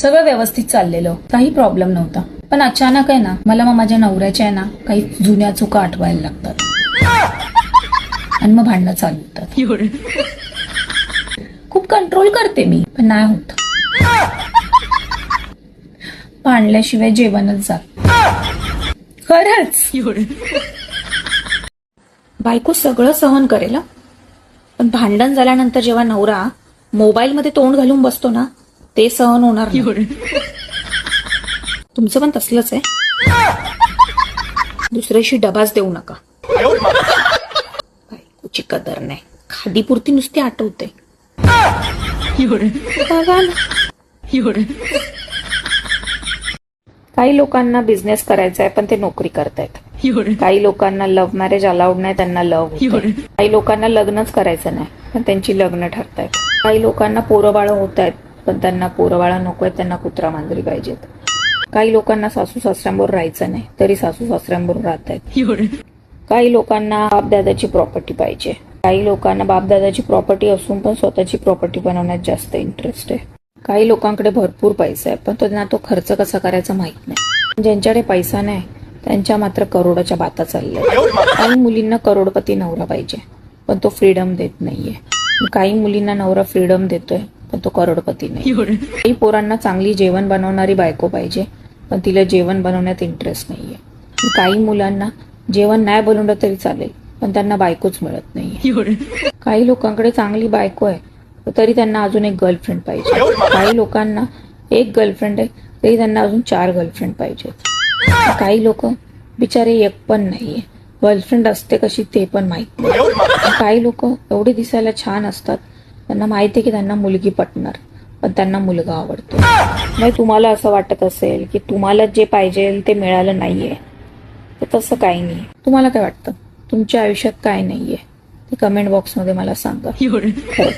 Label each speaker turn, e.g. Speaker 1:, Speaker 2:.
Speaker 1: सगळं व्यवस्थित चाललेलं. काही प्रॉब्लेम नव्हता. पण अचानक आहे ना मला मग माझ्या नवऱ्याच्या आहे ना काही जुन्या चुका आठवायला लागतात. आणि मग भांडणं चालू होतात. खूप कंट्रोल करते मी पण नाही होत. भांडल्याशिवाय जेवणच जात खरंच. बायको सगळं सहन करेल पण भांडण झाल्यानंतर जेव्हा नवरा मोबाईलमध्ये तोंड घालून बसतो ना ते सहन होणार नाही. तुमचं पण तसलंच आहे. दुसऱ्याशी डबाच देऊ नका. बायकोची कदर नाही. खादीपुरती नुसती आठवते. बघा ना. काही लोकांना बिझनेस करायचा आहे पण ते नोकरी करतायत. काही लोकांना लव्ह मॅरेज अलाउड नाही त्यांना लव्ह काही लोकांना लग्नच करायचं नाही पण त्यांची लग्न ठरतायत. काही लोकांना पोरं बाळ होत आहेत पण त्यांना पोरं बाळ नको आहेत त्यांना कुत्रा मांजरी पाहिजेत. काही लोकांना सासू सासऱ्यांबरोबर राहायचं नाही तरी सासू सासऱ्यांबरोबर राहत आहेत. काही लोकांना बापदादाची प्रॉपर्टी पाहिजे. काही लोकांना बापदादाची प्रॉपर्टी असून पण स्वतःची प्रॉपर्टी बनवण्यात जास्त इंटरेस्ट आहे. काही लोकांकडे भरपूर पैसा आहे पण त्यांना तो खर्च कसा करायचा माहीत नाही. ज्यांच्याकडे पैसा नाही त्यांच्या मात्र करोडाच्या बाता चालल्या काही मुलींना करोडपती नवरा पाहिजे पण तो फ्रीडम देत नाहीये. काही मुलींना नवरा फ्रीडम देतोय पण तो करोडपती नाही. काही पोरांना चांगली जेवण बनवणारी बायको पाहिजे पण तिला जेवण बनवण्यात इंटरेस्ट नाहीये. काही मुलांना जेवण नाही बनवलं तरी चालेल पण त्यांना बायकोच मिळत नाही काही लोकांकडे चांगली बायको आहे तरी त्यांना अजून एक गर्लफ्रेंड पाहिजे. काही लोकांना एक गर्लफ्रेंड आहे तरी त्यांना अजून चार गर्लफ्रेंड पाहिजेत. काही लोक बिचारे एक पण नाहीये. गर्लफ्रेंड असते कशी ते पण माहीत नाही. काही लोक एवढे दिसायला छान असतात त्यांना माहिती आहे की त्यांना मुलगी पटणार पण त्यांना मुलगा आवडतो. मग तुम्हाला असं वाटत असेल की तुम्हाला जे पाहिजे ते मिळालं नाहीये तर तसं काही नाही. तुम्हाला काय वाटतं? तुमच्या आयुष्यात काय नाहीये? ते कमेंट बॉक्समध्ये मला सांगा. खरंच